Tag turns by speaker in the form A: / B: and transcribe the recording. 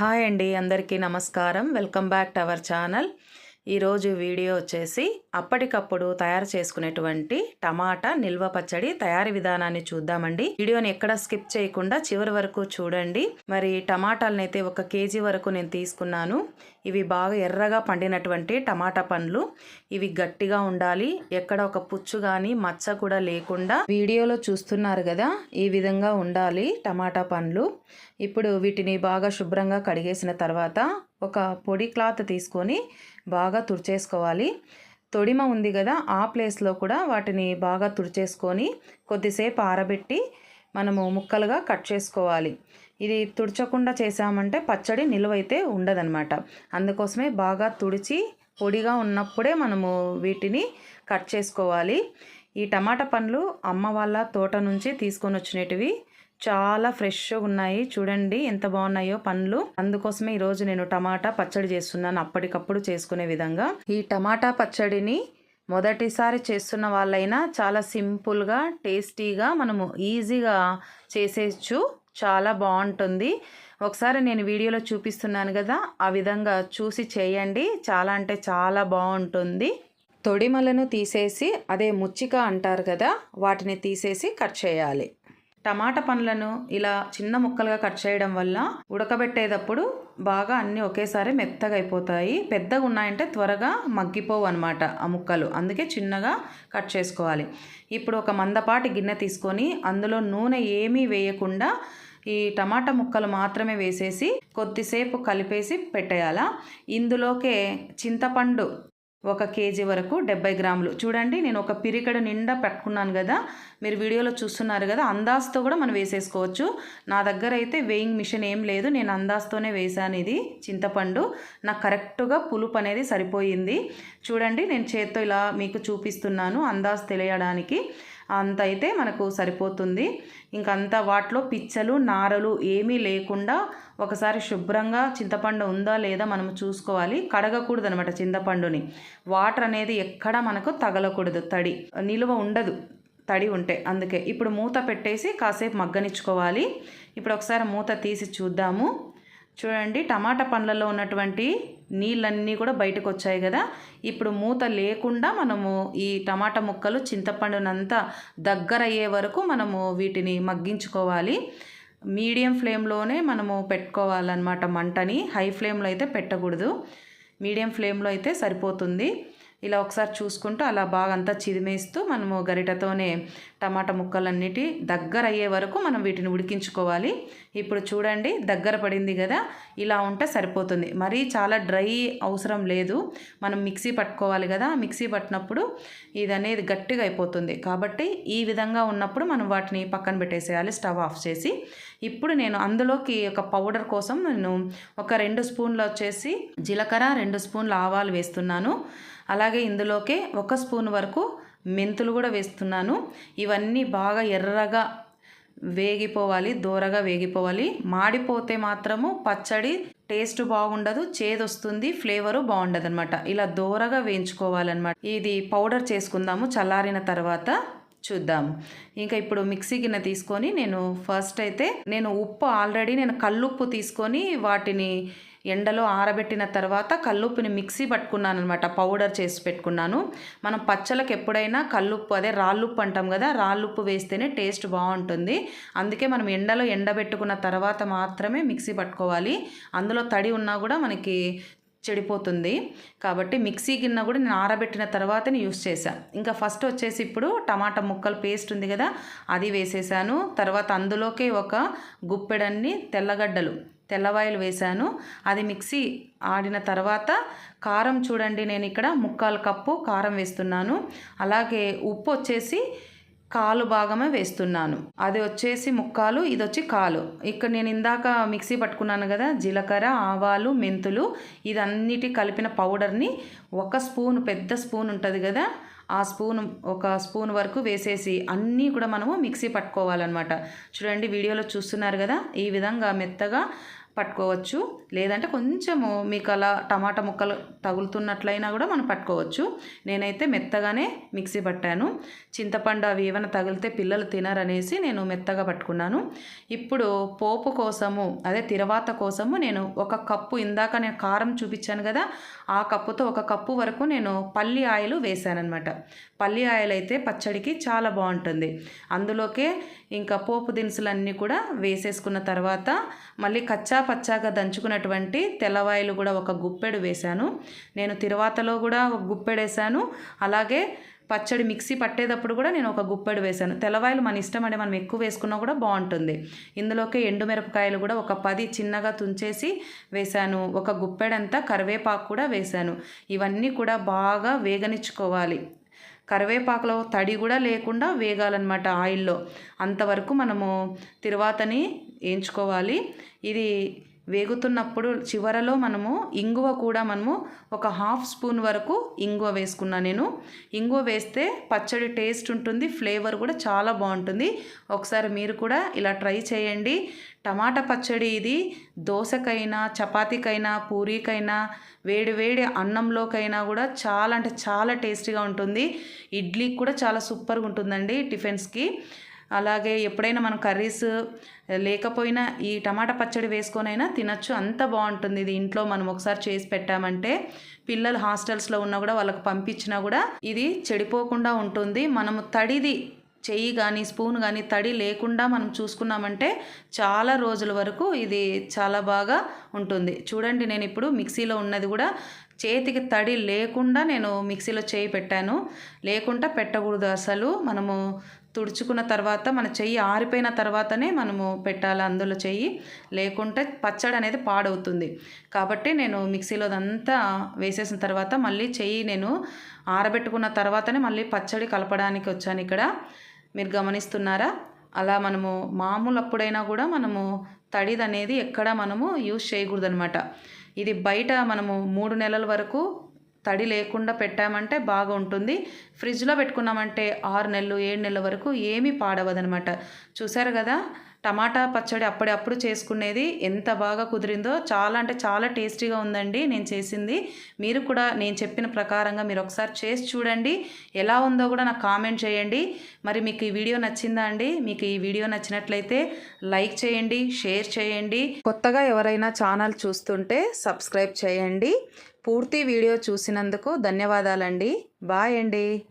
A: Hi అండి అందరికీ నమస్కారం. Welcome back to our channel. ఈరోజు వీడియో వచ్చేసి అప్పటికప్పుడు తయారు చేసుకునేటువంటి టమాటా నిల్వ పచ్చడి తయారీ విధానాన్ని చూద్దామండి. వీడియోని ఎక్కడ స్కిప్ చేయకుండా చివరి వరకు చూడండి. మరి టమాటాలనైతే అయితే ఒక కేజీ వరకు నేను తీసుకున్నాను. ఇవి బాగా ఎర్రగా పండినటువంటి టమాటా పండ్లు. ఇవి గట్టిగా ఉండాలి. ఎక్కడ ఒక పుచ్చు కానీ మచ్చ కూడా లేకుండా వీడియోలో చూస్తున్నారు కదా ఈ విధంగా ఉండాలి టమాటా పండ్లు. ఇప్పుడు వీటిని బాగా శుభ్రంగా కడిగేసిన తర్వాత ఒక పొడి క్లాత్ తీసుకొని బాగా తుడిచేసుకోవాలి. తొడిమ ఉంది కదా ఆ ప్లేస్లో కూడా వాటిని బాగా తుడిచేసుకొని కొద్దిసేపు ఆరబెట్టి మనము ముక్కలుగా కట్ చేసుకోవాలి. ఇది తుడచకుండా చేసామంటే పచ్చడి నిలువైతే ఉండదన్నమాట. అందుకోసమే బాగా తుడిచి పొడిగా ఉన్నప్పుడే మనము వీటిని కట్ చేసుకోవాలి. ఈ టమాటా పండ్లు అమ్మ వాళ్ళ తోట నుంచి తీసుకొని వచ్చినటివి చాలా ఫ్రెష్గా ఉన్నాయి. చూడండి ఎంత బాగున్నాయో పండ్లు. అందుకోసమే ఈరోజు నేను టమాటా పచ్చడి చేస్తున్నాను. అప్పటికప్పుడు చేసుకునే విధంగా. ఈ టమాటా పచ్చడిని మొదటిసారి చేస్తున్న వాళ్ళైనా చాలా సింపుల్గా టేస్టీగా మనము ఈజీగా చేసేయచ్చు. చాలా బాగుంటుంది. ఒకసారి నేను వీడియోలో చూపిస్తున్నాను కదా ఆ విధంగా చూసి చేయండి. చాలా అంటే చాలా బాగుంటుంది. తొడిమలను తీసేసి అదే ముచ్చిక అంటారు కదా వాటిని తీసేసి కట్ చేయాలి. టమాటా పండ్లను ఇలా చిన్న ముక్కలుగా కట్ చేయడం వల్ల ఉడకబెట్టేటప్పుడు బాగా అన్నీ ఒకేసారి మెత్తగా అయిపోతాయి. పెద్దగా ఉన్నాయంటే త్వరగా మగ్గిపోవు అనమాట ఆ ముక్కలు. అందుకే చిన్నగా కట్ చేసుకోవాలి. ఇప్పుడు ఒక మందపాటి గిన్నె తీసుకొని అందులో నూనె ఏమీ వేయకుండా ఈ టమాటా ముక్కలు మాత్రమే వేసేసి కొద్దిసేపు కలిపేసి పెట్టేయాలా. ఇందులోకే చింతపండు ఒక కేజీ వరకు డెబ్బై గ్రాములు. చూడండి నేను ఒక పిరికడ నిండా పెట్టుకున్నాను కదా. మీరు వీడియోలో చూస్తున్నారు కదా అందాజుతో కూడా మనం వేసేసుకోవచ్చు. నా దగ్గర అయితే వేయింగ్ మిషన్ ఏం లేదు నేను అందాజుతోనే వేసాను ఇది చింతపండు. నాకు కరెక్ట్గా పులుపు అనేది సరిపోయింది. చూడండి నేను చేత్తో ఇలా మీకు చూపిస్తున్నాను అందాజు తెలియడానికి. అంత అయితే మనకు సరిపోతుంది. ఇంకంతా వాటిలో పిచ్చలు నారలు ఏమీ లేకుండా ఒకసారి శుభ్రంగా చింతపండు ఉందా లేదా మనం చూసుకోవాలి. కడగకూడదు అనమాట చింతపండుని. వాటర్ అనేది ఎక్కడ మనకు తగలకూడదు. తడి నిలువ ఉండదు. తడి ఉంటే అందుకే. ఇప్పుడు మూత పెట్టేసి కాసేపు మగ్గనిచ్చుకోవాలి. ఇప్పుడు ఒకసారి మూత తీసి చూద్దాము. చూడండి టమాటా పండ్లలో ఉన్నటువంటి నీళ్ళన్నీ కూడా బయటకు వచ్చాయి కదా. ఇప్పుడు మూత లేకుండా మనము ఈ టమాటా ముక్కలు చింతపండునంతా దగ్గర అయ్యే వరకు మనము వీటిని మగ్గించుకోవాలి. మీడియం ఫ్లేమ్లోనే మనము పెట్టుకోవాలన్నమాట మంటని. హై ఫ్లేమ్లో అయితే పెట్టకూడదు. మీడియం ఫ్లేమ్లో అయితే సరిపోతుంది. ఇలా ఒకసారి చూసుకుంటూ అలా బాగా అంతా చిదిమేస్తూ మనము గరిటతోనే టమాటా ముక్కలన్నిటి దగ్గర అయ్యే వరకు మనం వీటిని ఉడికించుకోవాలి. ఇప్పుడు చూడండి దగ్గర పడింది కదా ఇలా ఉంటే సరిపోతుంది. మరీ చాలా డ్రై అవసరం లేదు. మనం మిక్సీ పట్టుకోవాలి కదా మిక్సీ పట్టినప్పుడు ఇది అనేది గట్టిగా అయిపోతుంది. కాబట్టి ఈ విధంగా ఉన్నప్పుడు మనం వాటిని పక్కన పెట్టేసేయాలి స్టవ్ ఆఫ్ చేసి. ఇప్పుడు నేను అందులోకి ఒక పౌడర్ కోసం నేను ఒక రెండు స్పూన్లు వచ్చేసి జీలకర్ర రెండు స్పూన్లు ఆవాలు వేస్తున్నాను. అలాగే ఇందులోకే ఒక స్పూన్ వరకు మెంతులు కూడా వేస్తున్నాను. ఇవన్నీ బాగా ఎర్రగా వేగిపోవాలి దూరగా వేగిపోవాలి. మాడిపోతే మాత్రము పచ్చడి టేస్ట్ బాగుండదు చేదు వస్తుంది ఫ్లేవరు బాగుండదు అనమాట ఇలా దూరగా వేయించుకోవాలన్నమాట. ఇది పౌడర్ చేసుకుందాము చల్లారిన తర్వాత చూద్దాము ఇంకా ఇప్పుడు మిక్సీ గిన్నె తీసుకొని నేను ఫస్ట్ అయితే నేను ఉప్పు ఆల్రెడీ నేను కల్లుప్పు తీసుకొని వాటిని ఎండలో ఆరబెట్టిన తర్వాత కల్లుప్పుని మిక్సీ పట్టుకున్నాను అనమాట పౌడర్ చేసి పెట్టుకున్నాను. మనం పచ్చళ్ళకి ఎప్పుడైనా కల్లుప్పు అదే రాళ్ళుప్పు అంటాం కదా రాళ్ళుప్పు వేస్తేనే టేస్ట్ బాగుంటుంది. అందుకే మనం ఎండలో ఎండబెట్టుకున్న తర్వాత మాత్రమే మిక్సీ పట్టుకోవాలి. అందులో తడి ఉన్నా కూడా మనకి చెడిపోతుంది. కాబట్టి మిక్సీ గిన్నె కూడా నేను ఆరబెట్టిన తర్వాతనే యూస్ చేశాను ఇంకా ఫస్ట్ వచ్చేసి ఇప్పుడు టమాటా ముక్కలు పేస్ట్ ఉంది కదా అది వేసేసాను. తర్వాత అందులోకే ఒక గుప్పెడన్ని తెల్లగడ్డలు తెల్లవాయలు వేశాను. అది మిక్సీ ఆడిన తర్వాత కారం చూడండి నేను ఇక్కడ ముక్కాలు కప్పు కారం వేస్తున్నాను. అలాగే ఉప్పు వచ్చేసి కాలు భాగమే వేస్తున్నాను. అది వచ్చేసి ముక్కాలు ఇది వచ్చి కాలు. ఇక్కడ నేను ఇందాక మిక్సీ పట్టుకున్నాను కదా జీలకర్ర ఆవాలు మెంతులు ఇదన్నిటి కలిపిన పౌడర్ని ఒక స్పూన్ పెద్ద స్పూన్ ఉంటుంది కదా ఆ స్పూన్ ఒక స్పూన్ వరకు వేసేసి అన్నీ కూడా మనము మిక్సీ పట్టుకోవాలన్నమాట. చూడండి వీడియోలో చూస్తున్నారు కదా ఈ విధంగా మెత్తగా పట్టుకోవచ్చు. లేదంటే కొంచెము మీకు అలా టమాటా ముక్కలు తగులుతున్నట్లయినా కూడా మనం పట్టుకోవచ్చు. నేనైతే మెత్తగానే మిక్సీ పట్టాను. చింతపండు అవి ఏమైనా తగిలితే పిల్లలు తినరనేసి నేను మెత్తగా పట్టుకున్నాను. ఇప్పుడు పోపు కోసము అదే తిరవాత కోసము నేను ఒక కప్పు ఇందాక నేను కారం చూపించాను కదా ఆ కప్పుతో ఒక కప్పు వరకు నేను పల్లి ఆయిల్ వేసానమాట పల్లి ఆయిల్ అయితే పచ్చడికి చాలా బాగుంటుంది. అందులోకే ఇంకా పోపు దినుసులన్నీ కూడా వేసేసుకున్న తర్వాత మళ్ళీ కచ్చా పచ్చాగా దంచుకున్నటువంటి తెల్లవాయిలు కూడా ఒక గుప్పెడు వేశాను. నేను తిరువాతలో కూడా ఒక గుప్పెడు వేశాను. అలాగే పచ్చడి మిక్సీ పట్టేటప్పుడు కూడా నేను ఒక గుప్పెడు వేశాను. తెల్లవాయలు మన ఇష్టం అంటే మనం ఎక్కువ వేసుకున్నా కూడా బాగుంటుంది. ఇందులోకి ఎండుమిరపకాయలు కూడా ఒక పది చిన్నగా తుంచేసి వేశాను. ఒక గుప్పెడంతా కరివేపాకు కూడా వేశాను. ఇవన్నీ కూడా బాగా వేగనిచ్చుకోవాలి. కరివేపాకులో తడి కూడా లేకుండా వేగాలన్నమాట ఆయిల్లో. అంతవరకు మనము తిరువాతని వేయించుకోవాలి ఇది వేగుతున్నప్పుడు చివరలో మనము ఇంగువ కూడా మనము ఒక హాఫ్ స్పూన్ వరకు ఇంగువ వేసుకున్నా నేను. ఇంగువ వేస్తే పచ్చడి టేస్ట్ ఉంటుంది ఫ్లేవర్ కూడా చాలా బాగుంటుంది. ఒకసారి మీరు కూడా ఇలా ట్రై చేయండి. టమాటా పచ్చడి ఇది దోశకైనా చపాతీకైనా పూరీకైనా వేడి వేడి అన్నంలోకైనా కూడా చాలా అంటే చాలా టేస్టీగా ఉంటుంది. ఇడ్లీకి కూడా చాలా సూపర్గా ఉంటుందండి టిఫిన్స్కి. అలాగే ఎప్పుడైనా మనం కర్రీస్ లేకపోయినా ఈ టమాటా పచ్చడి వేసుకొనైనా తినచ్చు. అంత బాగుంటుంది. ఇది ఇంట్లో మనం ఒకసారి చేసి పెట్టామంటే పిల్లలు హాస్టల్స్లో ఉన్నా కూడా వాళ్ళకి పంపించినా కూడా ఇది చెడిపోకుండా ఉంటుంది. మనము తడిది చెయ్యి కానీ స్పూన్ కానీ తడి లేకుండా మనం చూసుకున్నామంటే చాలా రోజుల వరకు ఇది చాలా బాగా ఉంటుంది. చూడండి నేను ఇప్పుడు మిక్సీలో ఉన్నది కూడా చేతికి తడి లేకుండా నేను మిక్సీలో చేయి పెట్టాను. లేకుండా పెట్టకూడదు అసలు. మనము తుడుచుకున్న తర్వాత మన చెయ్యి ఆరిపోయిన తర్వాతనే మనము పెట్టాలి అందులో చెయ్యి? లేకుంటే పచ్చడి అనేది పాడవుతుంది. కాబట్టి నేను మిక్సీలో అదంతా వేసేసిన తర్వాత మళ్ళీ చెయ్యి నేను ఆరబెట్టుకున్న తర్వాతనే మళ్ళీ పచ్చడి కలపడానికి వచ్చాను ఇక్కడ. మీరు గమనిస్తున్నారా? అలా మనము మామూలు అప్పుడైనా కూడా మనము తడిది అనేది ఎక్కడ మనము యూజ్ చేయకూడదు అనమాట ఇది బయట మనము మూడు నెలల వరకు తడి లేకుండా పెట్టామంటే బాగా ఉంటుంది ఫ్రిడ్జ్లో పెట్టుకున్నామంటే ఆరు నెలలు ఏడు నెలల వరకు ఏమీ పాడవదనమాట. చూసారు కదా? టమాటా పచ్చడి అప్పుడప్పుడు చేసుకునేది ఎంత బాగా కుదిరిందో చాలా అంటే చాలా టేస్టీగా ఉందండి నేను చేసింది. మీరు కూడా నేను చెప్పిన ప్రకారంగా మీరు ఒకసారి చేసి చూడండి. ఎలా ఉందో కూడా నాకు కామెంట్ చేయండి. మరి మీకు ఈ వీడియో నచ్చిందా అండి? మీకు ఈ వీడియో నచ్చినట్లయితే లైక్ చేయండి షేర్ చేయండి. కొత్తగా ఎవరైనా ఛానల్ చూస్తుంటే సబ్స్క్రైబ్ చేయండి. పూర్తి వీడియో చూసినందుకు ధన్యవాదాలండి. బాయ్ అండి.